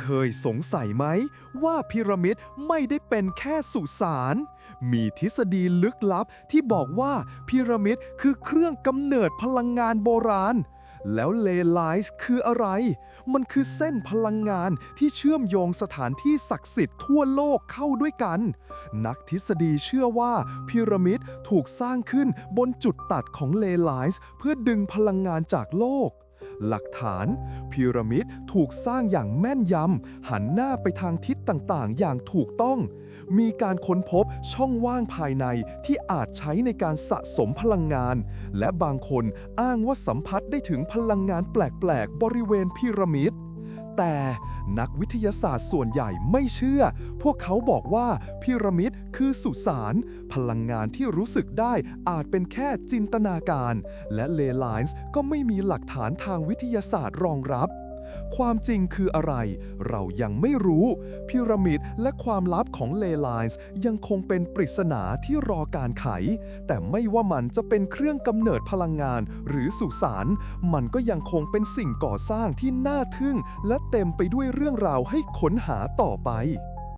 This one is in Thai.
เคยสงสัยไหม ว่าพีระมิดไม่ได้เป็นแค่สุสาน มีทฤษฎีลึกลับที่บอกว่าพีระมิดคือเครื่องกำเนิดพลังงานโบราณ แล้วเลไลส์คืออะไร มันคือเส้นพลังงานที่เชื่อมโยงสถานที่ศักดิ์สิทธิ์ทั่วโลกเข้าด้วยกัน นักทฤษฎีเชื่อว่าพีระมิดถูกสร้างขึ้นบนจุดตัดของเลไลส์เพื่อดึงพลังงานจากโลก หลักฐาน พีระมิดถูกสร้างอย่างแม่นยำ หันหน้าไปทางทิศต่างๆ อย่างถูกต้อง มีการค้นพบช่องว่างภายในที่อาจใช้ในการสะสมพลังงาน และบางคนอ้างว่าสัมผัสได้ถึงพลังงานแปลก ๆ บริเวณพีระมิด แต่นักวิทยาศาสตร์ส่วนใหญ่ไม่เชื่อ พวกเขาบอกว่าพีระมิดคือสุสานพลังงานที่รู้สึกได้อาจเป็นแค่จินตนาการ และเลไลน์ก็ไม่มีหลักฐานทางวิทยาศาสตร์รองรับ ความจริงคืออะไร เรายังไม่รู้พีระมิดและความลับของเลไลน์ยังคงเป็นปริศนาที่รอการไข แต่ไม่ว่ามันจะเป็นเครื่องกำเนิดพลังงานหรือสุสานมันก็ยังคงเป็นสิ่งก่อสร้างที่น่าทึ่ง และเต็มไปด้วยเรื่องราวให้ค้นหาต่อไป